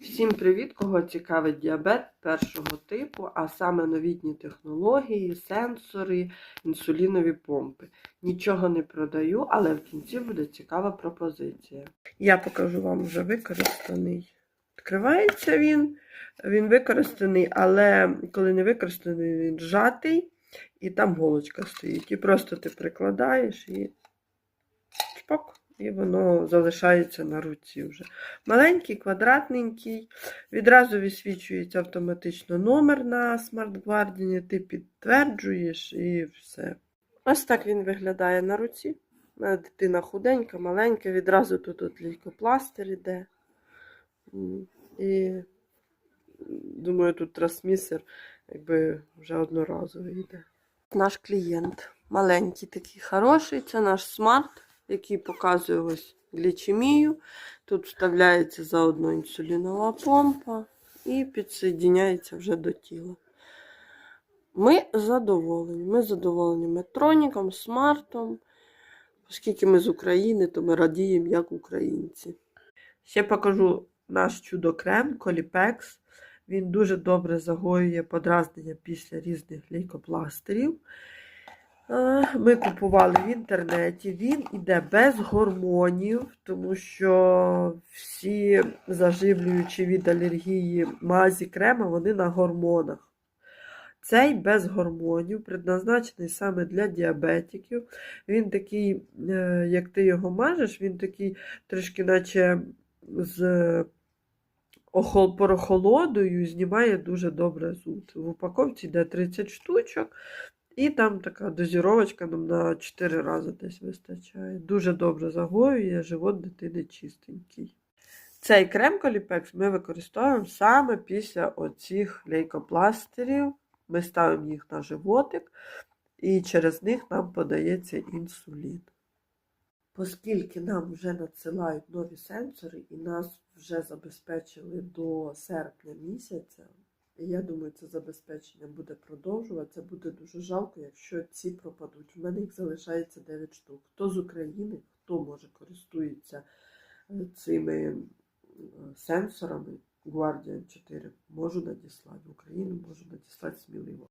Всім привіт! Кого цікавить діабет першого типу, а саме новітні технології, сенсори, інсулінові помпи. Нічого не продаю, але в кінці буде цікава пропозиція. Я покажу вам вже використаний. Відкривається він, він використаний, але коли не використаний, він зжатий, і там голочка стоїть. І просто ти прикладаєш і чпок. І воно залишається на руці вже. Маленький, квадратненький. Відразу висвічується автоматично номер на смарт-гвардіні, ти підтверджуєш і все. Ось так він виглядає на руці. У мене дитина худенька, маленька, відразу тут от лейкопластир іде. І думаю, тут трансмісер якби вже одноразовий йде. Наш клієнт маленький такий хороший, це наш смарт який показує ось глічемію. Тут вставляється заодно інсулінова помпа і підсоєдняється вже до тіла. Ми задоволені. Ми задоволені метроніком, смартом. Оскільки ми з України, то ми радіємо як українці. Ще покажу наш чудо-крем Коліпекс. Він дуже добре загоює подразнення після різних лейкопластирів. Е, Ми купували в інтернеті. Він іде без гормонів, тому що всі заживлюючі від алергії мазі крема, вони на гормонах. Цей без гормонів, предназначений саме для діабетиків. Він такий, е, як ти його мажеш, він такий трішки, наче з охол- прохолодою, знімає дуже добре зуд. В упаковці йде 30 штучок. І там така дозіровочка нам на 4 рази десь вистачає. Дуже добре загоює, живот дитини чистенький. Цей крем Коліпекс ми використовуємо саме після оцих лейкопластирів. Ми ставимо їх на животик, і через них нам подається інсулін. Оскільки нам вже надсилають нові сенсори і нас вже забезпечили до серпня місяця, я думаю, це забезпечення буде продовжуватися. Буде дуже жалко, якщо ці пропадуть. У мене їх залишається 9 штук. Хто з України, хто може користується е, цими е, сенсорами Guardian 4, можу надіслати в Україну, можу надіслати сміливо.